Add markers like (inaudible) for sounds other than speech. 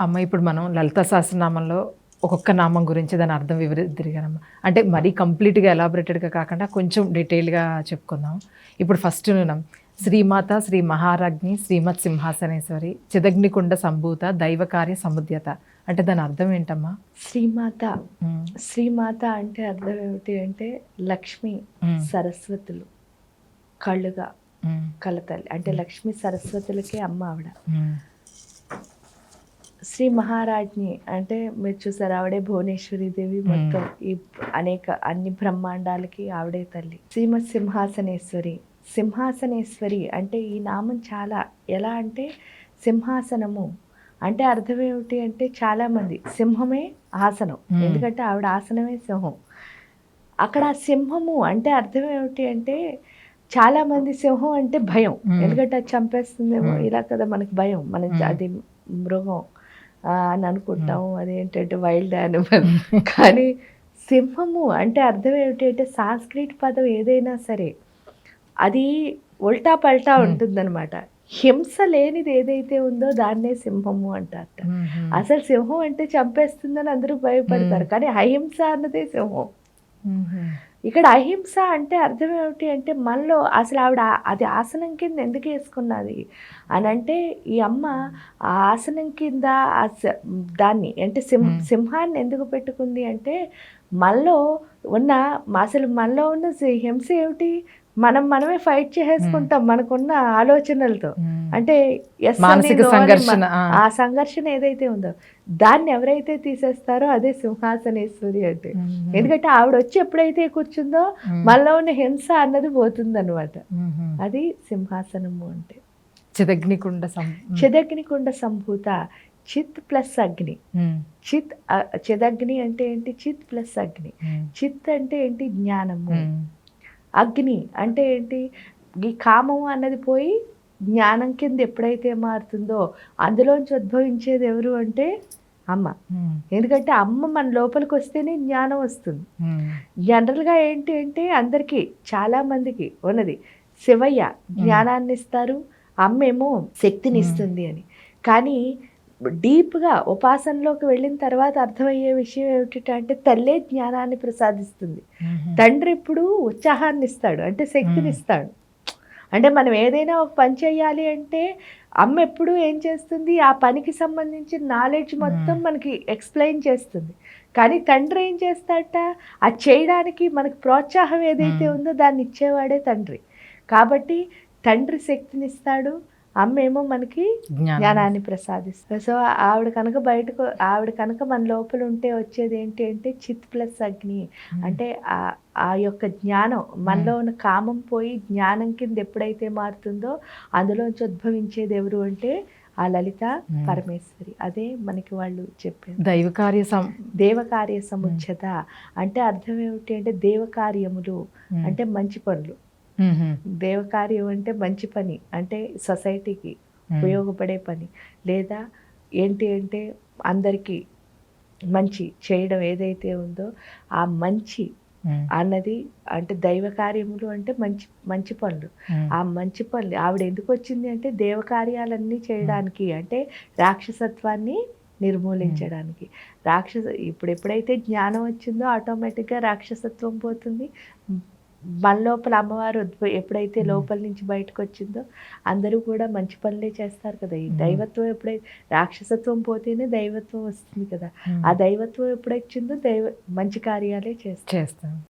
అమ్మ ఇప్పుడు మనం లలిత సహస్రనామంలో ఒక్కొక్క నామం గురించి దాని అర్థం వివరిద్దిరిగానమ్మ. అంటే మరీ కంప్లీట్గా ఎలాబరేటెడ్గా కాకుండా కొంచెం డీటెయిల్గా చెప్పుకుందాం. ఇప్పుడు ఫస్ట్ మనం శ్రీమాత శ్రీ మహారాజ్ఞి శ్రీమత్ సింహాసనేశ్వరి చిదగ్నికుండ సంభూత దైవకార్య సముద్యత. అంటే దాని అర్థం ఏంటమ్మా? శ్రీమాత. శ్రీమాత అంటే అర్థం ఏమిటి అంటే లక్ష్మి సరస్వతులు కళ్ళుగా కలతల్లి. అంటే లక్ష్మి సరస్వతులకే అమ్మ ఆవిడ. శ్రీ మహారాజ్ని అంటే మీరు చూసారు ఆవిడే భువనేశ్వరి దేవి మొత్తం ఈ అనేక అన్ని బ్రహ్మాండాలకి ఆవిడే తల్లి. శ్రీమత్ సింహాసనేశ్వరి. సింహాసనేశ్వరి అంటే ఈ నామం చాలా ఎలా అంటే సింహాసనము. అంటే అర్థం ఏమిటి అంటే చాలామంది సింహమే ఆసనం. ఎందుకంటే ఆవిడ ఆసనమే సింహం. అక్కడ సింహము అంటే అర్థం ఏమిటి అంటే చాలా మంది సింహం అంటే భయం. ఎందుకంటే అది చంపేస్తుందేమో. ఇలా కదా మనకి భయం. మన. అది మృగం. అని అనుకుంటాము. అదేంటంటే వైల్డ్ యానిమల్ (laughs) కానీ సింహము అంటే అర్థం ఏమిటి అంటే సాంస్క్రిట్ పదం ఏదైనా సరే అది ఉల్టా పల్టా. ఉంటుందన్నమాట. హింస లేనిది ఏదైతే ఉందో దాన్నే సింహము అంటారట. ఉమ్, అసలు సింహం అంటే చంపేస్తుందని అందరూ భయపడతారు. కానీ అహింస అన్నదే సింహం. ఇక్కడ అహింస అంటే అర్థం ఏమిటి అంటే మనలో అసలు ఆవిడ అది ఆసనం కింద ఎందుకు వేసుకున్నది అని అంటే ఈ అమ్మ ఆ ఆసనం కింద ఆ దాన్ని అంటే సింహ. సింహాన్ని ఎందుకు పెట్టుకుంది అంటే మనలో ఉన్న అసలు మనలో ఉన్న హింస ఏమిటి మనం మనమే ఫైట్ చేసేసుకుంటాం మనకున్న ఆలోచనలతో. అంటే మానసిక సంఘర్షణ ఆ. సంఘర్షణ ఏదైతే ఉందో దాన్ని ఎవరైతే తీసేస్తారో అదే సింహాసనేశ్వరి అంటే. ఎందుకంటే ఆవిడ వచ్చి ఎప్పుడైతే కూర్చుందో మనలో ఉన్న హింస అన్నది పోతుందన్నమాట. అది సింహాసనము అంటే. చిదగ్నికుండ చిదగ్నికుండ సంభూత చిత్ ప్లస్ అగ్ని. చిత్ చిదగ్ని అంటే ఏంటి? చిత్ ప్లస్ అగ్ని. చిత్ అంటే ఏంటి? జ్ఞానము. అగ్ని అంటే ఏంటి? ఈ కామము అన్నది పోయి జ్ఞానం కింద ఎప్పుడైతే మారుతుందో అందులోంచి ఉద్భవించేది ఎవరు అంటే అమ్మ. ఉమ్, ఎందుకంటే అమ్మ మన లోపలికి వస్తేనే జ్ఞానం వస్తుంది. జనరల్గా ఏంటి అంటే అందరికీ చాలామందికి ఉన్నది. శివయ్య జ్ఞానాన్ని ఇస్తారు అమ్మేమో శక్తిని ఇస్తుంది అని. కానీ డీప్గా ఉపాసనలోకి వెళ్ళిన తర్వాత అర్థమయ్యే విషయం ఏమిటంటే తల్లే జ్ఞానాన్ని ప్రసాదిస్తుంది. తండ్రి ఇప్పుడు ఉత్సాహాన్ని ఇస్తాడు అంటే శక్తిని. ఇస్తాడు. అంటే మనం ఏదైనా ఒక పని చేయాలి అంటే అమ్మ ఎప్పుడు ఏం చేస్తుంది ఆ పనికి సంబంధించిన నాలెడ్జ్ మొత్తం. మనకి ఎక్స్ప్లెయిన్ చేస్తుంది కానీ తండ్రి ఏం చేస్తాడట అది చేయడానికి మనకి ప్రోత్సాహం ఏదైతే. ఉందో దాన్ని ఇచ్చేవాడే తండ్రి కాబట్టి తండ్రి శక్తిని ఇస్తాడు అమ్మ ఏమో మనకి జ్ఞానం. జ్ఞానాన్ని ప్రసాదిస్తారు సో ఆవిడ కనుక బయటకు ఆవిడ కనుక మన లోపల ఉంటే వచ్చేది ఏంటి అంటే చిత్ ప్లస్ అగ్ని. అంటే ఆ ఆ యొక్క జ్ఞానం మనలో ఉన్న కామం పోయి జ్ఞానం కింద ఎప్పుడైతే మారుతుందో అందులోంచి ఉద్భవించేది ఎవరు అంటే ఆ లలిత. పరమేశ్వరి. అదే మనకి వాళ్ళు చెప్పారు దైవకార్య సం దేవకార్య సముచ్చత. అంటే అర్థం ఏమిటి అంటే దేవకార్యములు అంటే మంచి పనులు. దేవకార్యం అంటే మంచి పని అంటే సొసైటీకి ఉపయోగపడే పని. లేదా ఏంటి అంటే అందరికీ మంచి చేయడం ఏదైతే ఉందో ఆ మంచి అన్నది అంటే దైవ కార్యములు అంటే మంచి మంచి పనులు. ఆ మంచి పనులు ఆవిడ ఎందుకు వచ్చింది అంటే దేవ కార్యాలన్నీ చేయడానికి అంటే రాక్షసత్వాన్ని నిర్మూలించడానికి. రాక్షస ఇప్పుడు ఎప్పుడైతే జ్ఞానం వచ్చిందో ఆటోమేటిక్గా రాక్షసత్వం పోతుంది. మన లోపల అమ్మవారు ఎప్పుడైతే. లోపల నుంచి బయటకు వచ్చిందో అందరూ కూడా మంచి పనులే చేస్తారు కదా. ఈ. దైవత్వం ఎప్పుడైతే రాక్షసత్వం పోతేనే దైవత్వం వస్తుంది కదా. ఆ దైవత్వం ఎప్పుడొచ్చిందో దైవ మంచి కార్యాలే చేస్తాం